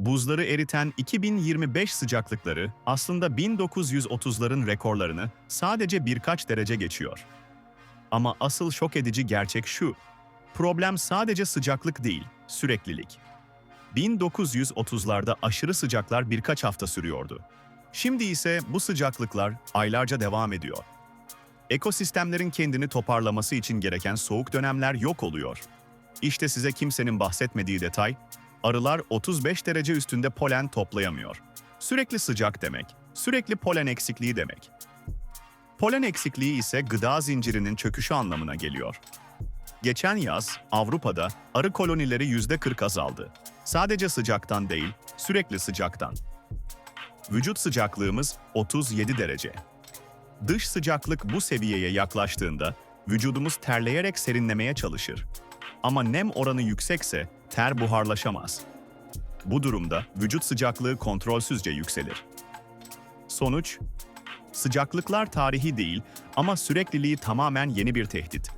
Buzları eriten 2025 sıcaklıkları aslında 1930'ların rekorlarını sadece birkaç derece geçiyor. Ama asıl şok edici gerçek şu. Problem sadece sıcaklık değil, süreklilik. 1930'larda aşırı sıcaklar birkaç hafta sürüyordu. Şimdi ise bu sıcaklıklar aylarca devam ediyor. Ekosistemlerin kendini toparlaması için gereken soğuk dönemler yok oluyor. İşte size kimsenin bahsetmediği detay, arılar 35 derece üstünde polen toplayamıyor. Sürekli sıcak demek, sürekli polen eksikliği demek. Polen eksikliği ise gıda zincirinin çöküşü anlamına geliyor. Geçen yaz Avrupa'da arı kolonileri %40 azaldı. Sadece sıcaktan değil, sürekli sıcaktan. Vücut sıcaklığımız 37 derece. Dış sıcaklık bu seviyeye yaklaştığında vücudumuz terleyerek serinlemeye çalışır. Ama nem oranı yüksekse ter buharlaşamaz. Bu durumda vücut sıcaklığı kontrolsüzce yükselir. Sonuç, sıcaklıklar tarihi değil ama sürekliliği tamamen yeni bir tehdit.